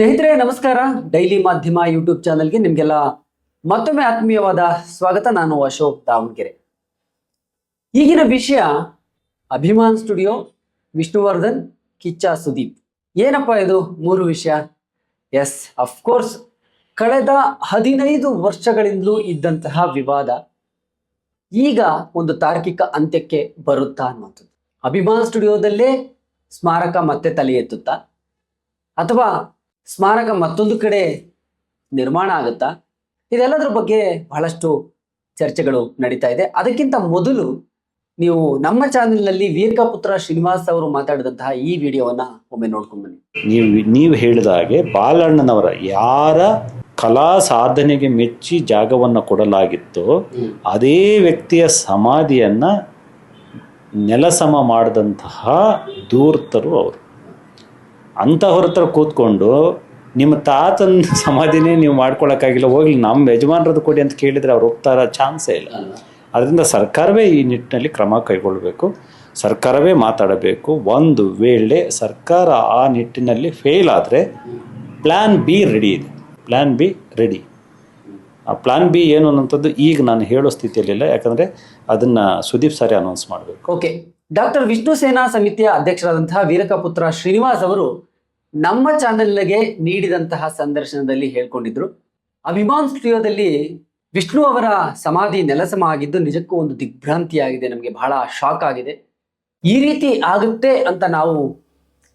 ಸ್ನೇಹಿತರೆ, ನಮಸ್ಕಾರ. ಡೈಲಿ ಮಾಧ್ಯಮ ಯೂಟ್ಯೂಬ್ ಚಾನಲ್ಗೆ ನಿಮಗೆಲ್ಲ ಮತ್ತೊಮ್ಮೆ ಆತ್ಮೀಯವಾದ ಸ್ವಾಗತ. ನಾನು ಅಶೋಕ್ ದಾವಣಗೆರೆ. ಈಗಿನ ವಿಷಯ, ಅಭಿಮಾನ್ ಸ್ಟುಡಿಯೋ, ವಿಷ್ಣುವರ್ಧನ್, ಕಿಚ್ಚ ಸುದೀಪ್. ಏನಪ್ಪ ಇದು? ಮೂರು ವಿಷಯ. ಎಸ್ ಅಫ್ಕೋರ್ಸ್ ಕಳೆದ ಹದಿನೈದು ವರ್ಷಗಳಿಂದಲೂ ಇದ್ದಂತಹ ವಿವಾದ ಈಗ ಒಂದು ತಾರ್ಕಿಕ ಅಂತ್ಯಕ್ಕೆ ಬರುತ್ತಾ ಅನ್ನುವಂಥದ್ದು. ಅಭಿಮಾನ್ ಸ್ಟುಡಿಯೋದಲ್ಲೇ ಸ್ಮಾರಕ ಮತ್ತೆ ತಲೆ ಎತ್ತುತ್ತಾ? ಅಥವಾ ಸ್ಮಾರಕ ಮತ್ತೊಂದು ಕಡೆ ನಿರ್ಮಾಣ ಆಗುತ್ತಾ? ಇದೆಲ್ಲದರ ಬಗ್ಗೆ ಬಹಳಷ್ಟು ಚರ್ಚೆಗಳು ನಡೀತಾ ಇದೆ. ಅದಕ್ಕಿಂತ ಮೊದಲು ನೀವು ನಮ್ಮ ಚಾನೆಲ್ನಲ್ಲಿ ವೀರಕಪುತ್ರ ಶ್ರೀನಿವಾಸ್ ಅವರು ಮಾತಾಡಿದಂತಹ ಈ ವಿಡಿಯೋವನ್ನ ಒಮ್ಮೆ ನೋಡ್ಕೊಂಡು ಬನ್ನಿ. ನೀವು ನೀವು ಹೇಳಿದ ಹಾಗೆ ಬಾಲಣ್ಣನವರ ಯಾರ ಕಲಾ ಸಾಧನೆಗೆ ಮೆಚ್ಚಿ ಜಾಗವನ್ನು ಕೊಡಲಾಗಿತ್ತೋ ಅದೇ ವ್ಯಕ್ತಿಯ ಸಮಾಧಿಯನ್ನ ನೆಲಸಮ ಮಾಡಿದಂತಹ ದೂರ್ತರು ಅವರು. ಅಂಥವ್ರ ಹತ್ರ ಕೂತ್ಕೊಂಡು ನಿಮ್ಮ ತಾತನ ಸಮಾಧಿನೇ ನೀವು ಮಾಡ್ಕೊಳಕ್ಕಾಗಿಲ್ಲ ಹೋಗ್ಲಿ ನಮ್ಮ ಯಜಮಾನರದ್ದು ಕೊಡಿ ಅಂತ ಕೇಳಿದ್ರೆ ಅವ್ರು ಒಪ್ತಾರ ಚಾನ್ಸೇ ಇಲ್ಲ. ಅದರಿಂದ ಸರ್ಕಾರವೇ ಈ ನಿಟ್ಟಿನಲ್ಲಿ ಕ್ರಮ ಕೈಗೊಳ್ಳಬೇಕು ಸರ್ಕಾರವೇ ಮಾತಾಡಬೇಕು. ಒಂದು ವೇಳೆ ಸರ್ಕಾರ ಆ ನಿಟ್ಟಿನಲ್ಲಿ ಫೇಲ್ ಆದರೆ ಪ್ಲ್ಯಾನ್ ಬಿ ರೆಡಿ ಇದೆ. ಪ್ಲ್ಯಾನ್ ಬಿ ರೆಡಿ ಆ ಪ್ಲ್ಯಾನ್ ಬಿ ಏನು ಅನ್ನೋಂಥದ್ದು ಈಗ ನಾನು ಹೇಳೋ ಸ್ಥಿತಿಯಲ್ಲಿಲ್ಲ ಯಾಕಂದರೆ ಅದನ್ನು ಸುದೀಪ್ ಸಾರಿ ಅನೌನ್ಸ್ ಮಾಡಬೇಕು. ಓಕೆ ಡಾಕ್ಟರ್ ವಿಷ್ಣು ಸೇನಾ ಸಮಿತಿಯ ಅಧ್ಯಕ್ಷರಾದಂತಹ ವೀರಕಪುತ್ರ ಶ್ರೀನಿವಾಸ್ ಅವರು ನಮ್ಮ ಚಾನೆಲ್ಗೆ ನೀಡಿದಂತಹ ಸಂದರ್ಶನದಲ್ಲಿ ಹೇಳ್ಕೊಂಡಿದ್ರು. ಅಭಿಮಾನ್ ಸ್ಟುಡಿಯೋದಲ್ಲಿ ವಿಷ್ಣು ಅವರ ಸಮಾಧಿ ನೆಲಸಮ ಆಗಿದ್ದು ನಿಜಕ್ಕೂ ಒಂದು ದಿಗ್ಭ್ರಾಂತಿಯಾಗಿದೆ, ನಮಗೆ ಬಹಳ ಶಾಕ್ ಆಗಿದೆ. ಈ ರೀತಿ ಆಗುತ್ತೆ ಅಂತ ನಾವು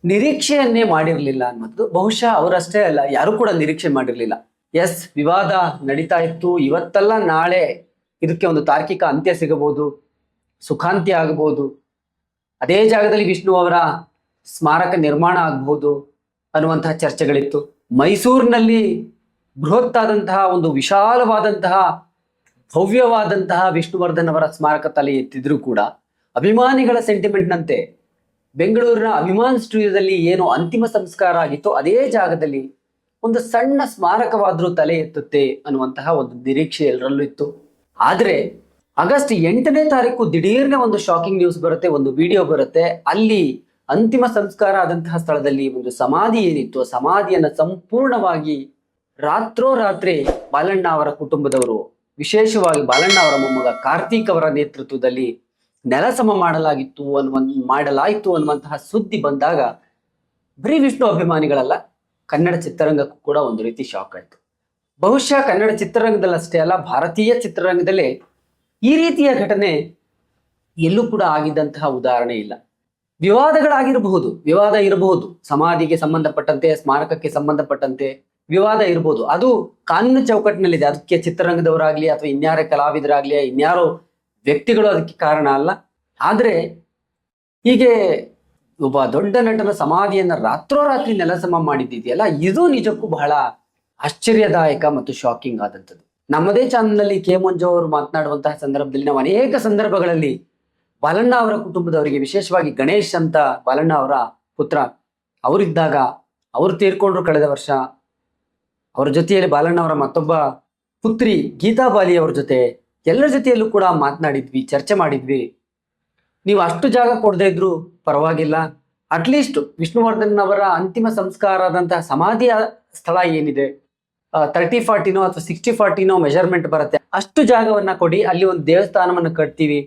ನಿರೀಕ್ಷೆಯನ್ನೇ ಮಾಡಿರಲಿಲ್ಲ ಅನ್ನೋದು ಬಹುಶಃ ಅವರಷ್ಟೇ ಅಲ್ಲ, ಯಾರು ಕೂಡ ನಿರೀಕ್ಷೆ ಮಾಡಿರಲಿಲ್ಲ. ಎಸ್, ವಿವಾದ ನಡೀತಾ ಇತ್ತು. ಇವತ್ತಲ್ಲ ನಾಳೆ ಇದಕ್ಕೆ ಒಂದು ತಾರ್ಕಿಕ ಅಂತ್ಯ ಸಿಗಬಹುದು, ಸುಖಾಂತ್ಯ ಆಗಬಹುದು. ಅದೇ ಜಾಗದಲ್ಲಿ ವಿಷ್ಣು ಅವರ ಸ್ಮಾರಕ ನಿರ್ಮಾಣ ಆಗಬಹುದು. ಅನ್ನುವಂತಹ ಚರ್ಚೆಗಳಿತ್ತು. ಮೈಸೂರಿನಲ್ಲಿ ಬೃಹತ್ತಾದಂತಹ ಒಂದು ವಿಶಾಲವಾದಂತಹ ಭವ್ಯವಾದಂತಹ ವಿಷ್ಣುವರ್ಧನ್ ಅವರ ಸ್ಮಾರಕ ತಲೆ ಎತ್ತಿದ್ರು ಕೂಡ ಅಭಿಮಾನಿಗಳ ಸೆಂಟಿಮೆಂಟ್ನಂತೆ ಬೆಂಗಳೂರಿನ ಅಭಿಮಾನ್ ಸ್ಟುಡಿಯೋದಲ್ಲಿ ಏನು ಅಂತಿಮ ಸಂಸ್ಕಾರ ಆಗಿತ್ತು ಅದೇ ಜಾಗದಲ್ಲಿ ಒಂದು ಸಣ್ಣ ಸ್ಮಾರಕವಾದರೂ ತಲೆ ಎತ್ತುತ್ತೆ ಅನ್ನುವಂತಹ ಒಂದು ನಿರೀಕ್ಷೆ ಎಲ್ಲರಲ್ಲೂ ಇತ್ತು. ಆದರೆ ಆಗಸ್ಟ್ ಎಂಟನೇ ತಾರೀಕು ದಿಢೀರ್ನ ಒಂದು ಶಾಕಿಂಗ್ ನ್ಯೂಸ್ ಬರುತ್ತೆ, ಒಂದು ವಿಡಿಯೋ ಬರುತ್ತೆ. ಅಲ್ಲಿ ಅಂತಿಮ ಸಂಸ್ಕಾರ ಆದಂತಹ ಸ್ಥಳದಲ್ಲಿ ಒಂದು ಸಮಾಧಿ ಏನಿತ್ತು ಸಮಾಧಿಯನ್ನು ಸಂಪೂರ್ಣವಾಗಿ ರಾತ್ರೋರಾತ್ರಿ ಬಾಲಣ್ಣ ಅವರ ಕುಟುಂಬದವರು, ವಿಶೇಷವಾಗಿ ಬಾಲಣ್ಣ ಅವರ ಮೊಮ್ಮಗ ಕಾರ್ತಿಕ್ ಅವರ ನೇತೃತ್ವದಲ್ಲಿ ನೆಲಸಮ ಮಾಡಲಾಗಿತ್ತು ಅನ್ನುವ ಮಾಡಲಾಯಿತು ಅನ್ನುವಂತಹ ಸುದ್ದಿ ಬಂದಾಗ ಬರೀ ವಿಷ್ಣು ಅಭಿಮಾನಿಗಳಲ್ಲ, ಕನ್ನಡ ಚಿತ್ರರಂಗಕ್ಕೂ ಕೂಡ ಒಂದು ರೀತಿ ಶಾಕ್ ಆಯಿತು. ಬಹುಶಃ ಕನ್ನಡ ಚಿತ್ರರಂಗದಲ್ಲಷ್ಟೇ ಅಲ್ಲ, ಭಾರತೀಯ ಚಿತ್ರರಂಗದಲ್ಲಿ ಈ ರೀತಿಯ ಘಟನೆ ಎಲ್ಲೂ ಕೂಡ ಆಗಿದ್ದಂತಹ ಉದಾಹರಣೆ ಇಲ್ಲ. ವಿವಾದಗಳಾಗಿರಬಹುದು, ವಿವಾದ ಇರಬಹುದು, ಸಮಾಧಿಗೆ ಸಂಬಂಧಪಟ್ಟಂತೆ, ಸ್ಮಾರಕಕ್ಕೆ ಸಂಬಂಧಪಟ್ಟಂತೆ ವಿವಾದ ಇರಬಹುದು. ಅದು ಕಾನೂನು ಚೌಕಟ್ಟಿನಲ್ಲಿದೆ. ಅದಕ್ಕೆ ಚಿತ್ರರಂಗದವರಾಗ್ಲಿ ಅಥವಾ ಇನ್ಯಾರ ಕಲಾವಿದರಾಗ್ಲಿ, ಇನ್ಯಾರೋ ವ್ಯಕ್ತಿಗಳು ಅದಕ್ಕೆ ಕಾರಣ ಅಲ್ಲ. ಆದರೆ ಹೀಗೆ ಒಬ್ಬ ದೊಡ್ಡ ನಟನ ಸಮಾಧಿಯನ್ನ ರಾತ್ರೋರಾತ್ರಿ ನೆಲಸಮ ಮಾಡಿದ್ದಿದೆಯಲ್ಲ, ಇದು ನಿಜಕ್ಕೂ ಬಹಳ ಆಶ್ಚರ್ಯದಾಯಕ ಮತ್ತು ಶಾಕಿಂಗ್ ಆದಂಥದ್ದು. ನಮ್ಮದೇ ಚಾನಲ್ನಲ್ಲಿ ಕೆ ಮಂಜು ಅವರು ಮಾತನಾಡುವಂತಹ ಸಂದರ್ಭದಲ್ಲಿ ನಾವು ಅನೇಕ ಸಂದರ್ಭಗಳಲ್ಲಿ ಬಾಲಣ್ಣ ಅವರ ಕುಟುಂಬದವರಿಗೆ ವಿಶೇಷವಾಗಿ ಗಣೇಶ್ ಅಂತ ಬಾಲಣ್ಣ ಅವರ ಪುತ್ರ, ಅವರಿದ್ದಾಗ ಅವರು ತೀರ್ಕೊಂಡ್ರು ಕಳೆದ ವರ್ಷ. ಅವರ ಜೊತೆಯಲ್ಲಿ ಬಾಲಣ್ಣ ಅವರ ಮತ್ತೊಬ್ಬ ಪುತ್ರಿ ಗೀತಾ ಬಾಲಿ ಅವ್ರ ಜೊತೆ ಎಲ್ಲರ ಜೊತೆಯಲ್ಲೂ ಕೂಡ ಮಾತನಾಡಿದ್ವಿ, ಚರ್ಚೆ ಮಾಡಿದ್ವಿ. ನೀವು ಅಷ್ಟು ಜಾಗ ಕೊಡದೇ ಇದ್ರು ಪರವಾಗಿಲ್ಲ. ಅಟ್ಲೀಸ್ಟ್ ವಿಷ್ಣುವರ್ಧನ್ ಅವರ ಅಂತಿಮ ಸಂಸ್ಕಾರ ಆದಂತಹ ಸಮಾಧಿಯ ಸ್ಥಳ ಏನಿದೆ? ತರ್ಟಿ ಫಾರ್ಟಿನೋ ಅಥವಾ ಸಿಕ್ಸ್ಟಿ ಫಾರ್ಟಿನೋ ಮೆಜರ್ಮೆಂಟ್ ಬರುತ್ತೆ. ಅಷ್ಟು ಜಾಗವನ್ನ ಕೊಡಿ, ಅಲ್ಲಿ ಒಂದು ದೇವಸ್ಥಾನವನ್ನು ಕಟ್ತೀವಿ.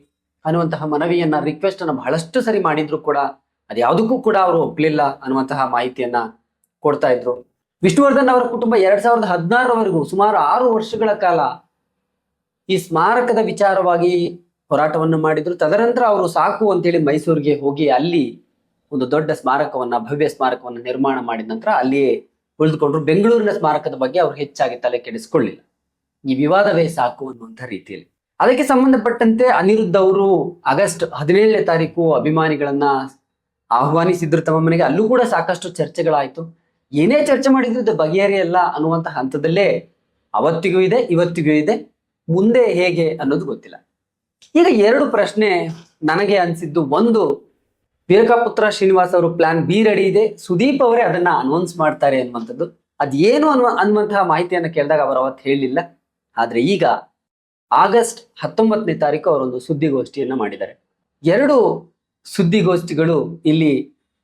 ಅನ್ನುವಂತಹ ಮನವಿಯನ್ನ ರಿಕ್ವೆಸ್ಟ್ ಅನ್ನ ಬಹಳಷ್ಟು ಸರಿ ಮಾಡಿದ್ರು ಕೂಡ ಅದ್ಯಾವುದಕ್ಕೂ ಕೂಡ ಅವರು ಒಪ್ಪಲಿಲ್ಲ ಅನ್ನುವಂತಹ ಮಾಹಿತಿಯನ್ನ ಕೊಡ್ತಾ ಇದ್ರು. ವಿಷ್ಣುವರ್ಧನ್ ಅವರ ಕುಟುಂಬ ಎರಡ್ ಸಾವಿರದ ಹದಿನಾರರವರೆಗೂ ಸುಮಾರು ಆರು ವರ್ಷಗಳ ಕಾಲ ಈ ಸ್ಮಾರಕದ ವಿಚಾರವಾಗಿ ಹೋರಾಟವನ್ನು ಮಾಡಿದ್ರು. ತದನಂತರ ಅವರು ಸಾಕು ಅಂತೇಳಿ ಮೈಸೂರಿಗೆ ಹೋಗಿ ಅಲ್ಲಿ ಒಂದು ದೊಡ್ಡ ಸ್ಮಾರಕವನ್ನ, ಭವ್ಯ ಸ್ಮಾರಕವನ್ನ ನಿರ್ಮಾಣ ಮಾಡಿದ ನಂತರ ಅಲ್ಲಿಯೇ ಉಳಿದುಕೊಂಡ್ರು. ಬೆಂಗಳೂರಿನ ಸ್ಮಾರಕದ ಬಗ್ಗೆ ಅವರು ಹೆಚ್ಚಾಗಿ ತಲೆ ಕೆಡಿಸ್ಕೊಳ್ಳಿಲ್ಲ. ಈ ವಿವಾದವೇ ಸಾಕು ಅನ್ನುವಂಥ ರೀತಿಯಲ್ಲಿ. ಅದಕ್ಕೆ ಸಂಬಂಧಪಟ್ಟಂತೆ ಅನಿರುದ್ಧ ಅವರು ಆಗಸ್ಟ್ ಹದಿನೇಳನೇ ತಾರೀಕು ಅಭಿಮಾನಿಗಳನ್ನ ಆಹ್ವಾನಿಸಿದ್ರು ತಮ್ಮ ಮನೆಗೆ. ಅಲ್ಲೂ ಕೂಡ ಸಾಕಷ್ಟು ಚರ್ಚೆಗಳಾಯ್ತು. ಏನೇ ಚರ್ಚೆ ಮಾಡಿದ್ರು ಇದು ಬಗೆಹರಿಯಲ್ಲ ಅನ್ನುವಂಥ ಹಂತದಲ್ಲೇ ಅವತ್ತಿಗೂ ಇದೆ, ಇವತ್ತಿಗೂ ಇದೆ. ಮುಂದೆ ಹೇಗೆ ಅನ್ನೋದು ಗೊತ್ತಿಲ್ಲ. ಈಗ ಎರಡು ಪ್ರಶ್ನೆ ನನಗೆ ಅನಿಸಿದ್ದು. ಒಂದು, ವೀರಕಪುತ್ರ ಶ್ರೀನಿವಾಸ್ ಅವರು ಪ್ಲಾನ್ ಬಿ ರೆಡಿ ಇದೆ. ಸುದೀಪ್ ಅವರೇ ಅದನ್ನ ಅನೌನ್ಸ್ ಮಾಡ್ತಾರೆ ಅನ್ನುವಂಥದ್ದು. ಅದೇನು ಅನ್ವ ಅನ್ನುವಂತಹ ಮಾಹಿತಿಯನ್ನು ಕೇಳಿದಾಗ ಅವರು ಅವತ್ತು ಹೇಳಲಿಲ್ಲ ಆದ್ರೆ ಈಗ ಆಗಸ್ಟ್ ಹತ್ತೊಂಬತ್ತನೇ ತಾರೀಕು ಅವರೊಂದು ಸುದ್ದಿಗೋಷ್ಠಿಯನ್ನು ಮಾಡಿದ್ದಾರೆ. ಎರಡು ಸುದ್ದಿಗೋಷ್ಠಿಗಳು ಇಲ್ಲಿ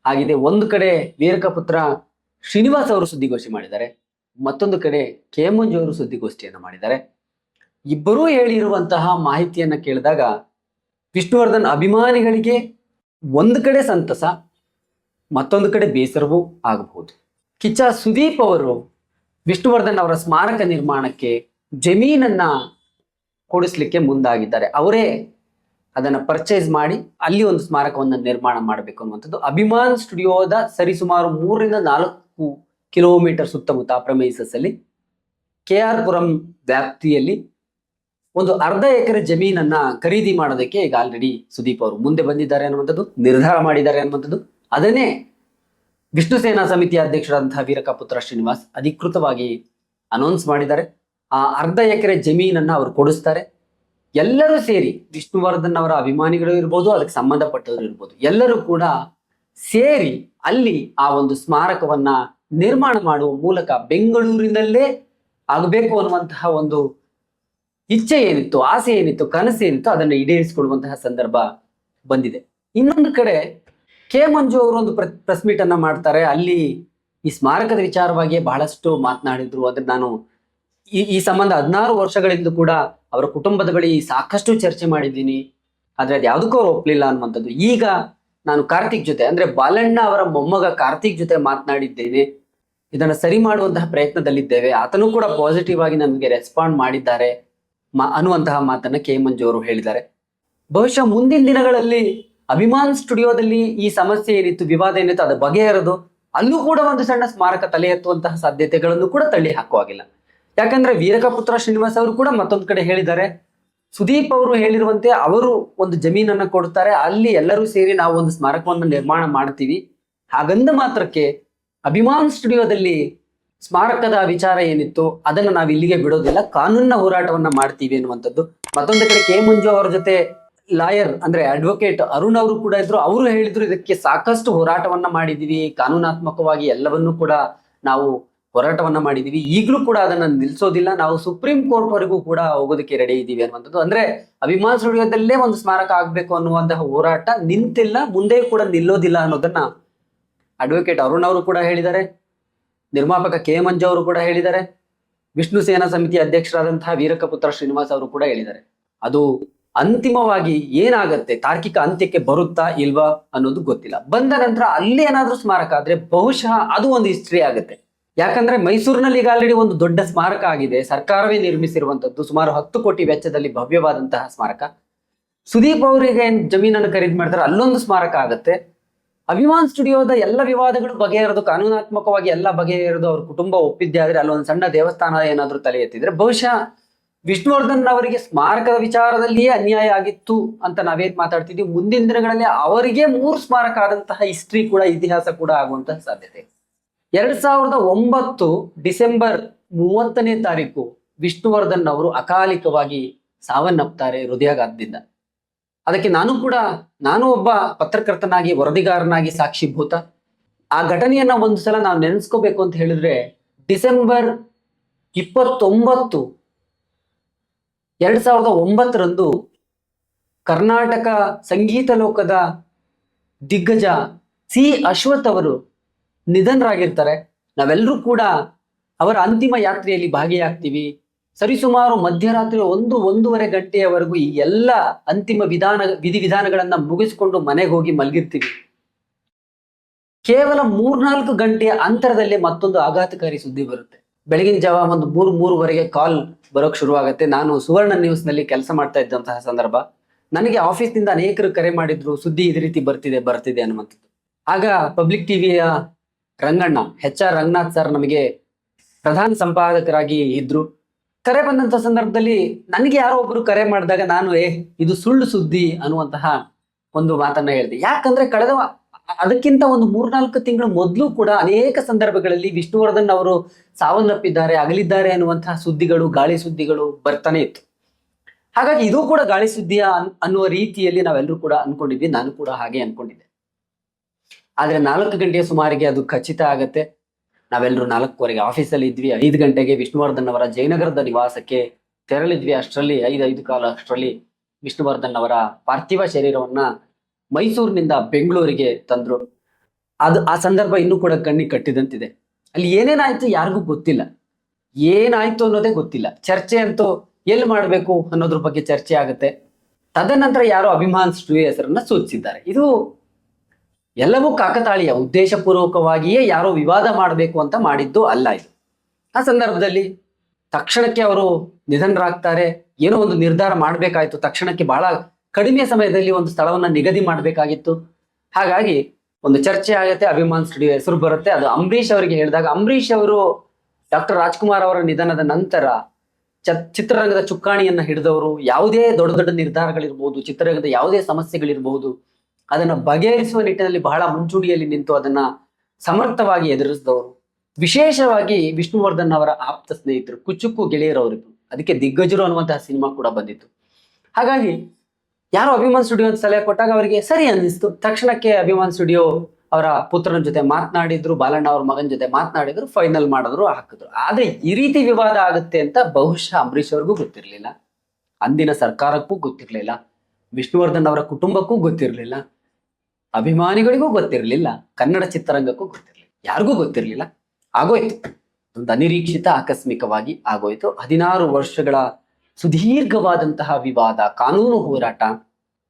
ಆಗಿದೆ. ಒಂದು ಕಡೆ ವೀರಕಪುತ್ರ ಶ್ರೀನಿವಾಸ್ ಅವರು ಸುದ್ದಿಗೋಷ್ಠಿ ಮಾಡಿದ್ದಾರೆ. ಮತ್ತೊಂದು ಕಡೆ ಕೆ ಮಂಜು ಅವರು ಸುದ್ದಿಗೋಷ್ಠಿಯನ್ನು ಮಾಡಿದ್ದಾರೆ. ಇಬ್ಬರೂ ಹೇಳಿರುವಂತಹ ಮಾಹಿತಿಯನ್ನ ಕೇಳಿದಾಗ ವಿಷ್ಣುವರ್ಧನ್ ಅಭಿಮಾನಿಗಳಿಗೆ ಒಂದು ಕಡೆ ಸಂತಸ, ಮತ್ತೊಂದು ಕಡೆ ಬೇಸರವೂ ಆಗಬಹುದು. ಕಿಚ್ಚ ಸುದೀಪ್ ಅವರು ವಿಷ್ಣುವರ್ಧನ್ ಅವರ ಸ್ಮಾರಕ ನಿರ್ಮಾಣಕ್ಕೆ ಜಮೀನನ್ನ ಕೊಡಿಸ್ಲಿಕ್ಕೆ ಮುಂದಾಗಿದ್ದಾರೆ. ಅವರೇ ಅದನ್ನ ಪರ್ಚೇಸ್ ಮಾಡಿ ಅಲ್ಲಿ ಒಂದು ಸ್ಮಾರಕವನ್ನು ನಿರ್ಮಾಣ ಮಾಡಬೇಕು ಅನ್ನುವಂಥದ್ದು. ಅಭಿಮಾನ್ ಸ್ಟುಡಿಯೋದ ಸರಿಸುಮಾರು ಮೂರರಿಂದ ನಾಲ್ಕು ಕಿಲೋಮೀಟರ್ ಸುತ್ತಮುತ್ತ ಪ್ರಮೇಸಸ್ ಅಲ್ಲಿ ಕೆ ಆರ್ ಪುರಂ ವ್ಯಾಪ್ತಿಯಲ್ಲಿ ಒಂದು ಅರ್ಧ ಎಕರೆ ಜಮೀನನ್ನ ಖರೀದಿ ಮಾಡೋದಕ್ಕೆ ಈಗ ಆಲ್ರೆಡಿ ಸುದೀಪ್ ಅವರು ಮುಂದೆ ಬಂದಿದ್ದಾರೆ ಅನ್ನುವಂಥದ್ದು, ನಿರ್ಧಾರ ಮಾಡಿದ್ದಾರೆ ಅನ್ನುವಂಥದ್ದು. ಅದನ್ನೇ ವಿಷ್ಣು ಸೇನಾ ಸಮಿತಿಯ ಅಧ್ಯಕ್ಷರಾದಂತಹ ವೀರಕಪುತ್ರ ಶ್ರೀನಿವಾಸ್ ಅಧಿಕೃತವಾಗಿ ಅನೌನ್ಸ್ ಮಾಡಿದ್ದಾರೆ. ಆ ಅರ್ಧ ಎಕರೆ ಜಮೀನನ್ನ ಅವರು ಕೊಡಿಸ್ತಾರೆ. ಎಲ್ಲರೂ ಸೇರಿ ವಿಷ್ಣುವರ್ಧನ್ ಅವರ ಅಭಿಮಾನಿಗಳು ಇರ್ಬೋದು, ಅದಕ್ಕೆ ಸಂಬಂಧಪಟ್ಟವರು ಇರ್ಬೋದು, ಎಲ್ಲರೂ ಕೂಡ ಸೇರಿ ಅಲ್ಲಿ ಆ ಒಂದು ಸ್ಮಾರಕವನ್ನ ನಿರ್ಮಾಣ ಮಾಡುವ ಮೂಲಕ ಬೆಂಗಳೂರಿನಲ್ಲೇ ಆಗಬೇಕು ಅನ್ನುವಂತಹ ಒಂದು ಇಚ್ಛೆ ಏನಿತ್ತು, ಆಸೆ ಏನಿತ್ತು, ಕನಸು ಏನಿತ್ತು ಅದನ್ನು ಈಡೇರಿಸಿಕೊಡುವಂತಹ ಸಂದರ್ಭ ಬಂದಿದೆ. ಇನ್ನೊಂದು ಕಡೆ ಕೆ ಮಂಜು ಅವರು ಒಂದು ಪ್ರೆಸ್ ಮೀಟ್ ಅನ್ನ ಮಾಡ್ತಾರೆ. ಅಲ್ಲಿ ಈ ಸ್ಮಾರಕದ ವಿಚಾರವಾಗಿ ಬಹಳಷ್ಟು ಮಾತನಾಡಿದ್ರು. ಅದನ್ನ ನಾನು ಈ ಈ ಸಂಬಂಧ ಹದಿನಾರು ವರ್ಷಗಳಿಂದ ಕೂಡ ಅವರ ಕುಟುಂಬದ ಬಳಿ ಸಾಕಷ್ಟು ಚರ್ಚೆ ಮಾಡಿದ್ದೀನಿ. ಆದ್ರೆ ಅದು ಯಾವುದಕ್ಕೂ ಅವ್ರು ಒಪ್ಪಲಿಲ್ಲ ಅನ್ನುವಂಥದ್ದು. ಈಗ ನಾನು ಕಾರ್ತಿಕ್ ಜೊತೆ, ಅಂದ್ರೆ ಬಾಲಣ್ಣ ಅವರ ಮೊಮ್ಮಗ ಕಾರ್ತಿಕ್ ಜೊತೆ ಮಾತನಾಡಿದ್ದೇನೆ. ಇದನ್ನ ಸರಿ ಮಾಡುವಂತಹ ಪ್ರಯತ್ನದಲ್ಲಿದ್ದೇವೆ. ಆತನು ಕೂಡ ಪಾಸಿಟಿವ್ ಆಗಿ ನಮಗೆ ರೆಸ್ಪಾಂಡ್ ಮಾಡಿದ್ದಾರೆ ಅನ್ನುವಂತಹ ಮಾತನ್ನು ಕೆ ಮಂಜು ಅವರು ಹೇಳಿದ್ದಾರೆ. ಬಹುಶಃ ಮುಂದಿನ ದಿನಗಳಲ್ಲಿ ಅಭಿಮಾನ್ ಸ್ಟುಡಿಯೋದಲ್ಲಿ ಈ ಸಮಸ್ಯೆ ಏನಿತ್ತು, ವಿವಾದ ಏನಿತ್ತು, ಅದು ಬಗೆಹರದು ಅಲ್ಲೂ ಕೂಡ ಒಂದು ಸಣ್ಣ ಸ್ಮಾರಕ ತಲೆ ಎತ್ತುವಂತಹ ಸಾಧ್ಯತೆಗಳನ್ನು ಕೂಡ ತಳ್ಳಿ ಹಾಕುವಾಗಿಲ್ಲ. ಯಾಕಂದ್ರೆ ವೀರಕಪುತ್ರ ಶ್ರೀನಿವಾಸ್ ಅವರು ಕೂಡ ಮತ್ತೊಂದು ಕಡೆ ಹೇಳಿದ್ದಾರೆ. ಸುದೀಪ್ ಅವರು ಹೇಳಿರುವಂತೆ ಅವರು ಒಂದು ಜಮೀನನ್ನ ಕೊಡ್ತಾರೆ. ಅಲ್ಲಿ ಎಲ್ಲರೂ ಸೇರಿ ನಾವು ಒಂದು ಸ್ಮಾರಕವನ್ನು ನಿರ್ಮಾಣ ಮಾಡ್ತೀವಿ. ಹಾಗಂದ ಮಾತ್ರಕ್ಕೆ ಅಭಿಮಾನ್ ಸ್ಟುಡಿಯೋದಲ್ಲಿ ಸ್ಮಾರಕದ ವಿಚಾರ ಏನಿತ್ತು ಅದನ್ನ ನಾವು ಇಲ್ಲಿಗೆ ಬಿಡೋದಿಲ್ಲ. ಕಾನೂನಿನ ಹೋರಾಟವನ್ನ ಮಾಡ್ತೀವಿ ಅನ್ನುವಂಥದ್ದು. ಮತ್ತೊಂದು ಕಡೆ ಕೆ ಮಂಜು ಅವರ ಜೊತೆ ಲಾಯರ್ ಅಂದ್ರೆ ಅಡ್ವೊಕೇಟ್ ಅರುಣ್ ಅವರು ಕೂಡ ಇದ್ರು. ಅವರು ಹೇಳಿದ್ರು ಇದಕ್ಕೆ ಸಾಕಷ್ಟು ಹೋರಾಟವನ್ನ ಮಾಡಿದೀವಿ. ಕಾನೂನಾತ್ಮಕವಾಗಿ ಎಲ್ಲವನ್ನೂ ಕೂಡ ನಾವು ಹೋರಾಟವನ್ನ ಮಾಡಿದೀವಿ. ಈಗಲೂ ಕೂಡ ಅದನ್ನ ನಿಲ್ಸೋದಿಲ್ಲ. ನಾವು ಸುಪ್ರೀಂ ಕೋರ್ಟ್ ವರೆಗೂ ಕೂಡ ಹೋಗೋದಕ್ಕೆ ರೆಡಿ ಇದ್ದೀವಿ ಅನ್ನುವಂಥದ್ದು. ಅಂದ್ರೆ ಅಭಿಮಾನ ಸ್ಟುಡಿಯೋದಲ್ಲೇ ಒಂದು ಸ್ಮಾರಕ ಆಗ್ಬೇಕು ಅನ್ನುವಂತಹ ಹೋರಾಟ ನಿಂತಿಲ್ಲ. ಮುಂದೆ ಕೂಡ ನಿಲ್ಲೋದಿಲ್ಲ ಅನ್ನೋದನ್ನ ಅಡ್ವೊಕೇಟ್ ಅರುಣ್ ಅವರು ಕೂಡ ಹೇಳಿದ್ದಾರೆ. ನಿರ್ಮಾಪಕ ಕೆ ಮಂಜು ಅವರು ಕೂಡ ಹೇಳಿದ್ದಾರೆ. ವಿಷ್ಣು ಸೇನಾ ಸಮಿತಿ ಅಧ್ಯಕ್ಷರಾದಂತಹ ವೀರಕಪುತ್ರ ಶ್ರೀನಿವಾಸ್ ಅವರು ಕೂಡ ಹೇಳಿದ್ದಾರೆ. ಅದು ಅಂತಿಮವಾಗಿ ಏನಾಗತ್ತೆ, ತಾರ್ಕಿಕ ಅಂತ್ಯಕ್ಕೆ ಬರುತ್ತಾ ಇಲ್ವಾ ಅನ್ನೋದು ಗೊತ್ತಿಲ್ಲ. ಬಂದ ನಂತರ ಅಲ್ಲಿ ಏನಾದ್ರೂ ಸ್ಮಾರಕ ಆದ್ರೆ ಬಹುಶಃ ಅದು ಒಂದು ಹಿಸ್ಟ್ರಿ ಆಗುತ್ತೆ. ಯಾಕಂದ್ರೆ ಮೈಸೂರಿನಲ್ಲಿ ಈಗ ಆಲ್ರೆಡಿ ಒಂದು ದೊಡ್ಡ ಸ್ಮಾರಕ ಆಗಿದೆ. ಸರ್ಕಾರವೇ ನಿರ್ಮಿಸಿರುವಂತದ್ದು ಸುಮಾರು ಹತ್ತು ಕೋಟಿ ವೆಚ್ಚದಲ್ಲಿ ಭವ್ಯವಾದಂತಹ ಸ್ಮಾರಕ. ಸುದೀಪ್ ಅವರಿಗೆ ಏನ್ ಜಮೀನನ್ನು ಖರೀದಿ ಮಾಡ್ತಾರೆ ಅಲ್ಲೊಂದು ಸ್ಮಾರಕ ಆಗುತ್ತೆ. ಅಭಿಮಾನ್ ಸ್ಟುಡಿಯೋದ ಎಲ್ಲ ವಿವಾದಗಳು ಬಗೆಹರಿದು ಕಾನೂನಾತ್ಮಕವಾಗಿ ಎಲ್ಲ ಬಗೆಹರಿದು ಅವ್ರ ಕುಟುಂಬ ಒಪ್ಪಿದ್ದೆ ಆದ್ರೆ ಅಲ್ಲೊಂದು ಸಣ್ಣ ದೇವಸ್ಥಾನ ಏನಾದರೂ ತಲೆ ಎತ್ತಿದ್ರೆ ಬಹುಶಃ ವಿಷ್ಣುವರ್ಧನ್ ಅವರಿಗೆ ಸ್ಮಾರಕದ ವಿಚಾರದಲ್ಲಿಯೇ ಅನ್ಯಾಯ ಆಗಿತ್ತು ಅಂತ ನಾವೇನ್ ಮಾತಾಡ್ತಿದ್ವಿ ಮುಂದಿನ ದಿನಗಳಲ್ಲಿ ಅವರಿಗೆ ಮೂರು ಸ್ಮಾರಕ ಆದಂತಹ ಹಿಸ್ಟ್ರಿ ಕೂಡ, ಇತಿಹಾಸ ಕೂಡ ಆಗುವಂತಹ ಸಾಧ್ಯತೆ. ಎರಡ್ ಸಾವಿರದ ಒಂಬತ್ತು ಡಿಸೆಂಬರ್ ಮೂವತ್ತನೇ ತಾರೀಕು ವಿಷ್ಣುವರ್ಧನ್ ಅವರು ಅಕಾಲಿಕವಾಗಿ ಸಾವನ್ನಪ್ತಾರೆ ಹೃದಯಾಘಾತದಿಂದ. ಅದಕ್ಕೆ ನಾನು ಕೂಡ, ನಾನು ಒಬ್ಬ ಪತ್ರಕರ್ತನಾಗಿ, ವರದಿಗಾರನಾಗಿ ಸಾಕ್ಷಿಭೂತ. ಆ ಘಟನೆಯನ್ನ ಒಂದು ಸಲ ನಾವು ನೆನೆಸ್ಕೋಬೇಕು ಅಂತ ಹೇಳಿದ್ರೆ ಡಿಸೆಂಬರ್ ಇಪ್ಪತ್ತೊಂಬತ್ತು ಎರಡ್ ಸಾವಿರದ ಒಂಬತ್ತರಂದು ಕರ್ನಾಟಕ ಸಂಗೀತ ಲೋಕದ ದಿಗ್ಗಜ ಸಿ ಅಶ್ವಥ್ ಅವರು ನಿಧನರಾಗಿರ್ತಾರೆ. ನಾವೆಲ್ಲರೂ ಕೂಡ ಅವರ ಅಂತಿಮ ಯಾತ್ರೆಯಲ್ಲಿ ಭಾಗಿಯಾಗ್ತೀವಿ. ಸರಿಸುಮಾರು ಮಧ್ಯರಾತ್ರಿ ಒಂದು, ಒಂದೂವರೆ ಗಂಟೆಯವರೆಗೂ ಈ ಎಲ್ಲ ಅಂತಿಮ ವಿಧಾನ, ವಿಧಿವಿಧಾನಗಳನ್ನ ಮುಗಿಸಿಕೊಂಡು ಮನೆಗೆ ಹೋಗಿ ಮಲಗಿರ್ತೀವಿ. ಕೇವಲ ಮೂರ್ನಾಲ್ಕು ಗಂಟೆಯ ಅಂತರದಲ್ಲೇ ಮತ್ತೊಂದು ಆಘಾತಕಾರಿ ಸುದ್ದಿ ಬರುತ್ತೆ. ಬೆಳಗಿನ ಜಾವ ಒಂದು ಮೂರು, ಮೂರುವರೆಗೆ ಕಾಲ್ ಬರೋಕ್ ಶುರುವಾಗುತ್ತೆ. ನಾನು ಸುವರ್ಣ ನ್ಯೂಸ್ನಲ್ಲಿ ಕೆಲಸ ಮಾಡ್ತಾ ಇದ್ದಂತಹ ಸಂದರ್ಭ. ನನಗೆ ಆಫೀಸ್ನಿಂದ ಅನೇಕರು ಕರೆ ಮಾಡಿದ್ರು, ಸುದ್ದಿ ಇದೇ ರೀತಿ ಬರ್ತಿದೆ ಬರ್ತಿದೆ ಅನ್ನುವಂಥದ್ದು. ಆಗ ಪಬ್ಲಿಕ್ ಟಿವಿಯ Ranganna H R Ranganath sir ನಮಗೆ ಪ್ರಧಾನ ಸಂಪಾದಕರಾಗಿ ಇದ್ರು. ಕರೆ ಬಂದಂತ ಸಂದರ್ಭದಲ್ಲಿ ನನಗೆ ಯಾರೋ ಒಬ್ರು ಕರೆ ಮಾಡಿದಾಗ ನಾನು, ಏ, ಇದು ಸುಳ್ಳು ಸುದ್ದಿ ಅನ್ನುವಂತಹ ಒಂದು ಮಾತನ್ನ ಹೇಳಿದೆ. ಯಾಕಂದ್ರೆ ಕಳೆದ ಅದಕ್ಕಿಂತ ಒಂದು ಮೂರ್ನಾಲ್ಕು ತಿಂಗಳು ಮೊದಲು ಕೂಡ ಅನೇಕ ಸಂದರ್ಭಗಳಲ್ಲಿ ವಿಷ್ಣುವರ್ಧನ್ ಅವರು ಸಾವನ್ನಪ್ಪಿದ್ದಾರೆ, ಅಗಲಿದ್ದಾರೆ ಅನ್ನುವಂತಹ ಸುದ್ದಿಗಳು, ಗಾಳಿ ಸುದ್ದಿಗಳು ಬರ್ತಾನೆ ಇತ್ತು. ಹಾಗಾಗಿ ಇದು ಕೂಡ ಗಾಳಿ ಸುದ್ದಿಯ ಅನ್- ಅನ್ನುವ ರೀತಿಯಲ್ಲಿ ನಾವೆಲ್ಲರೂ ಕೂಡ ಅನ್ಕೊಂಡಿದ್ವಿ. ನಾನು ಕೂಡ ಹಾಗೆ ಅನ್ಕೊಂಡಿದ್ದೆ. ಆದ್ರೆ ನಾಲ್ಕು ಗಂಟೆಯ ಸುಮಾರಿಗೆ ಅದು ಖಚಿತ ಆಗತ್ತೆ. ನಾವೆಲ್ಲರೂ ನಾಲ್ಕುವರೆಗೆ ಆಫೀಸಲ್ಲಿ ಇದ್ವಿ, ಐದು ಗಂಟೆಗೆ ವಿಷ್ಣುವರ್ಧನ್ ಅವರ ಜಯನಗರದ ನಿವಾಸಕ್ಕೆ ತೆರಳಿದ್ವಿ. ಅಷ್ಟರಲ್ಲಿ ಐದು ಐದು ಕಾಲ ಅಷ್ಟರಲ್ಲಿ ವಿಷ್ಣುವರ್ಧನ್ ಅವರ ಪಾರ್ಥಿವ ಶರೀರವನ್ನ ಮೈಸೂರಿನಿಂದ ಬೆಂಗಳೂರಿಗೆ ತಂದ್ರು. ಅದು, ಆ ಸಂದರ್ಭ ಇನ್ನೂ ಕೂಡ ಕಣ್ಣಿಗೆ ಕಟ್ಟಿದಂತಿದೆ. ಅಲ್ಲಿ ಏನೇನಾಯ್ತು ಯಾರಿಗೂ ಗೊತ್ತಿಲ್ಲ. ಏನಾಯ್ತು ಅನ್ನೋದೇ ಗೊತ್ತಿಲ್ಲ. ಚರ್ಚೆ ಅಂತೂ ಎಲ್ಲಿ ಮಾಡಬೇಕು ಅನ್ನೋದ್ರ ಬಗ್ಗೆ ಚರ್ಚೆ ಆಗುತ್ತೆ. ತದನಂತರ ಯಾರೋ ಅಭಿಮಾನ್ ಸ್ಟುಡಿಯೋ ಹೆಸರನ್ನ ಸೂಚಿಸಿದ್ದಾರೆ. ಇದು ಎಲ್ಲವೂ ಕಾಕತಾಳೀಯ. ಉದ್ದೇಶಪೂರ್ವಕವಾಗಿಯೇ ಯಾರೋ ವಿವಾದ ಮಾಡಬೇಕು ಅಂತ ಮಾಡಿದ್ದು ಅಲ್ಲ ಇದು. ಆ ಸಂದರ್ಭದಲ್ಲಿ ತಕ್ಷಣಕ್ಕೆ ಅವರು ನಿಧನರಾಗ್ತಾರೆ. ಏನೋ ಒಂದು ನಿರ್ಧಾರ ಮಾಡಬೇಕಾಯಿತು. ತಕ್ಷಣಕ್ಕೆ ಬಹಳ ಕಡಿಮೆ ಸಮಯದಲ್ಲಿ ಒಂದು ಸ್ಥಳವನ್ನ ನಿಗದಿ ಮಾಡಬೇಕಾಗಿತ್ತು. ಹಾಗಾಗಿ ಒಂದು ಚರ್ಚೆ ಆಗುತ್ತೆ, ಅಭಿಮಾನ್ ಸ್ಟುಡಿಯೋ ಹೆಸರು ಬರುತ್ತೆ. ಅದು ಅಂಬರೀಷ್ ಅವರಿಗೆ ಹೇಳಿದಾಗ, ಅಂಬರೀಷ್ ಅವರು ಡಾಕ್ಟರ್ ರಾಜ್ಕುಮಾರ್ ಅವರ ನಿಧನದ ನಂತರ ಚ ಚಿತ್ರರಂಗದ ಚುಕ್ಕಾಣಿಯನ್ನು ಹಿಡಿದವರು ಯಾವುದೇ ದೊಡ್ಡ ದೊಡ್ಡ ನಿರ್ಧಾರಗಳಿರ್ಬೋದು, ಚಿತ್ರರಂಗದ ಯಾವುದೇ ಸಮಸ್ಯೆಗಳಿರ್ಬೋದು ಅದನ್ನ ಬಗೆಹರಿಸುವ ನಿಟ್ಟಿನಲ್ಲಿ ಬಹಳ ಮುಂಚೂಣಿಯಲ್ಲಿ ನಿಂತು ಅದನ್ನ ಸಮರ್ಥವಾಗಿ ಎದುರಿಸಿದವರು. ವಿಶೇಷವಾಗಿ ವಿಷ್ಣುವರ್ಧನ್ ಅವರ ಆಪ್ತ ಸ್ನೇಹಿತರು, ಕುಚುಕು ಗೆಳೆಯರವರಿದ್ರು ಅದಕ್ಕೆ ದಿಗ್ಗಜರು ಅನ್ನುವಂತಹ ಸಿನಿಮಾ ಕೂಡ ಬಂದಿತ್ತು. ಹಾಗಾಗಿ ಯಾರೋ ಅಭಿಮಾನ್ ಸ್ಟುಡಿಯೋ ಅಂತ ಸಲಹೆ ಕೊಟ್ಟಾಗ ಅವರಿಗೆ ಸರಿ ಅನ್ನಿಸ್ತು. ತಕ್ಷಣಕ್ಕೆ ಅಭಿಮಾನ್ ಸ್ಟುಡಿಯೋ ಅವರ ಪುತ್ರನ ಜೊತೆ ಮಾತನಾಡಿದ್ರು, ಬಾಲಣ್ಣ ಅವ್ರ ಮಗನ ಜೊತೆ ಮಾತನಾಡಿದ್ರು ಫೈನಲ್ ಮಾಡಿದ್ರು, ಹಾಕಿದ್ರು. ಆದ್ರೆ ಈ ರೀತಿ ವಿವಾದ ಆಗುತ್ತೆ ಅಂತ ಬಹುಶಃ ಅಂಬರೀಷ್ ಅವ್ರಿಗೂ ಗೊತ್ತಿರಲಿಲ್ಲ. ಅಂದಿನ ಸರ್ಕಾರಕ್ಕೂ ಗೊತ್ತಿರಲಿಲ್ಲ. ವಿಷ್ಣುವರ್ಧನ್ ಅವರ ಕುಟುಂಬಕ್ಕೂ ಗೊತ್ತಿರಲಿಲ್ಲ. ಅಭಿಮಾನಿಗಳಿಗೂ ಗೊತ್ತಿರಲಿಲ್ಲ, ಕನ್ನಡ ಚಿತ್ರರಂಗಕ್ಕೂ ಗೊತ್ತಿರಲಿಲ್ಲ. ಯಾರಿಗೂ ಗೊತ್ತಿರಲಿಲ್ಲ. ಆಗೋಯ್ತು. ಒಂದು ಅನಿರೀಕ್ಷಿತ, ಆಕಸ್ಮಿಕವಾಗಿ ಆಗೋಯ್ತು. ಹದಿನಾರು ವರ್ಷಗಳ ಸುದೀರ್ಘವಾದಂತಹ ವಿವಾದ, ಕಾನೂನು ಹೋರಾಟ,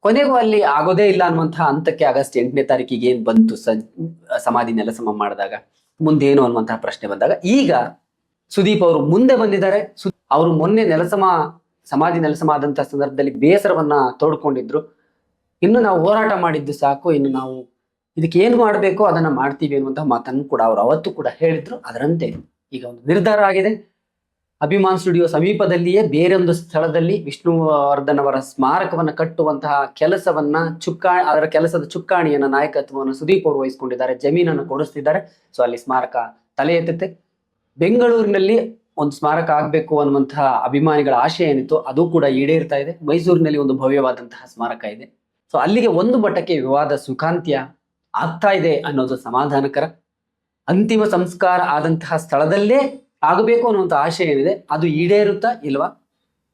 ಕೊನೆಗೂ ಅಲ್ಲಿ ಆಗೋದೇ ಇಲ್ಲ ಅನ್ನುವಂತಹ ಹಂತಕ್ಕೆ ಆಗಸ್ಟ್ ಎಂಟನೇ ತಾರೀಕಿಗೆ ಏನ್ ಬಂತು ಸಮಾಧಿ ನೆಲಸಮ ಮಾಡಿದಾಗ, ಮುಂದೇನು ಅನ್ನುವಂತಹ ಪ್ರಶ್ನೆ ಬಂದಾಗ, ಈಗ ಸುದೀಪ್ ಅವರು ಮುಂದೆ ಬಂದಿದ್ದಾರೆ. ಅವರು ಮೊನ್ನೆ ನೆಲಸಮ, ಸಮಾಧಿ ನೆಲಸಮ ಆದಂತಹ ಸಂದರ್ಭದಲ್ಲಿ ಬೇಸರವನ್ನ ತೋಡ್ಕೊಂಡಿದ್ರು. ಇನ್ನು ನಾವು ಹೋರಾಟ ಮಾಡಿದ್ದು ಸಾಕು, ಇನ್ನು ನಾವು ಇದಕ್ಕೆ ಏನು ಮಾಡಬೇಕು, ಅದನ್ನ ಮಾಡ್ತೀವಿ ಅನ್ನುವಂತಹ ಮಾತನ್ನು ಕೂಡ ಅವರು ಅವತ್ತು ಕೂಡ ಹೇಳಿದ್ರು. ಅದರಂತೆ ಈಗ ಒಂದು ನಿರ್ಧಾರ ಆಗಿದೆ. ಅಭಿಮಾನ್ ಸ್ಟುಡಿಯೋ ಸಮೀಪದಲ್ಲಿಯೇ ಬೇರೊಂದು ಸ್ಥಳದಲ್ಲಿ ವಿಷ್ಣುವರ್ಧನ್ ಅವರ ಸ್ಮಾರಕವನ್ನು ಕಟ್ಟುವಂತಹ ಕೆಲಸವನ್ನ ಚುಕ್ಕಾ, ಅದರ ಕೆಲಸದ ಚುಕ್ಕಾಣಿಯನ್ನ ನಾಯಕತ್ವವನ್ನು ಸುದೀಪ್ ಅವರು ವಹಿಸಿಕೊಂಡಿದ್ದಾರೆ. ಜಮೀನನ್ನು ಕೊಡಿಸ್ತಿದ್ದಾರೆ. ಸೊ ಅಲ್ಲಿ ಸ್ಮಾರಕ ತಲೆ ಎತ್ತುತ್ತೆ. ಬೆಂಗಳೂರಿನಲ್ಲಿ ಒಂದು ಸ್ಮಾರಕ ಆಗಬೇಕು ಅನ್ನುವಂತಹ ಅಭಿಮಾನಿಗಳ ಆಶಯ ಏನಿತ್ತು ಅದು ಕೂಡ ಈಡೇರ್ತಾ ಇದೆ. ಮೈಸೂರಿನಲ್ಲಿ ಒಂದು ಭವ್ಯವಾದಂತಹ ಸ್ಮಾರಕ ಇದೆ. ಸೊ ಅಲ್ಲಿಗೆ ಒಂದು ಮಟ್ಟಕ್ಕೆ ವಿವಾದ ಸುಖಾಂತ್ಯ ಆಗ್ತಾ ಇದೆ ಅನ್ನೋದು ಸಮಾಧಾನಕರ. ಅಂತಿಮ ಸಂಸ್ಕಾರ ಆದಂತಹ ಸ್ಥಳದಲ್ಲೇ ಆಗಬೇಕು ಅನ್ನುವಂಥ ಆಶಯ ಏನಿದೆ, ಅದು ಈಡೇರುತ್ತಾ ಇಲ್ವಾ?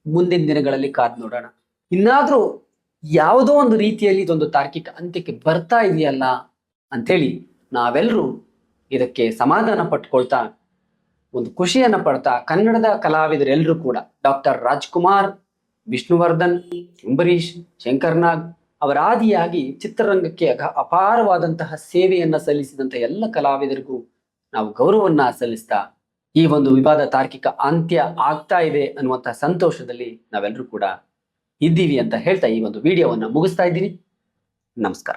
ಮುಂದಿನ ದಿನಗಳಲ್ಲಿ ಕಾದ್ ನೋಡೋಣ. ಇನ್ನಾದರೂ ಯಾವುದೋ ಒಂದು ರೀತಿಯಲ್ಲಿ ಇದೊಂದು ತಾರ್ಕಿಕ ಅಂತ್ಯಕ್ಕೆ ಬರ್ತಾ ಇದೆಯಲ್ಲ ಅಂಥೇಳಿ ನಾವೆಲ್ಲರೂ ಇದಕ್ಕೆ ಸಮಾಧಾನ ಪಟ್ಕೊಳ್ತಾ, ಒಂದು ಖುಷಿಯನ್ನು ಪಡ್ತಾ, ಕನ್ನಡದ ಕಲಾವಿದರೆಲ್ಲರೂ ಕೂಡ ಡಾಕ್ಟರ್ ರಾಜ್ಕುಮಾರ್, ವಿಷ್ಣುವರ್ಧನ್, ಅಂಬರೀಷ್, ಶಂಕರ್ನಾಗ್ ಅವರ ಆದಿಯಾಗಿ ಚಿತ್ರರಂಗಕ್ಕೆ ಅಘ ಅಪಾರವಾದಂತಹ ಸೇವೆಯನ್ನ ಸಲ್ಲಿಸಿದಂತ ಎಲ್ಲ ಕಲಾವಿದರಿಗೂ ನಾವು ಗೌರವವನ್ನ ಸಲ್ಲಿಸ್ತಾ ಈ ಒಂದು ವಿವಾದ ತಾರ್ಕಿಕ ಅಂತ್ಯ ಆಗ್ತಾ ಇದೆ ಅನ್ನುವಂತಹ ಸಂತೋಷದಲ್ಲಿ ನಾವೆಲ್ಲರೂ ಕೂಡ ಇದ್ದೀವಿ ಅಂತ ಹೇಳ್ತಾ ಈ ಒಂದು ವಿಡಿಯೋವನ್ನ ಮುಗಿಸ್ತಾ ಇದ್ದೀನಿ. ನಮಸ್ಕಾರ.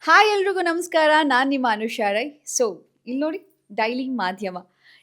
ಹಾಯ್ ಎಲ್ರಿಗೂ ನಮಸ್ಕಾರ. ನಾನು ನಿಮ್ಮ ಅನುಷಾ ರೈ. ಸೊ ಇಲ್ಲಿ ನೋಡಿ ಡೈಲಿ ಮಾಧ್ಯಮ.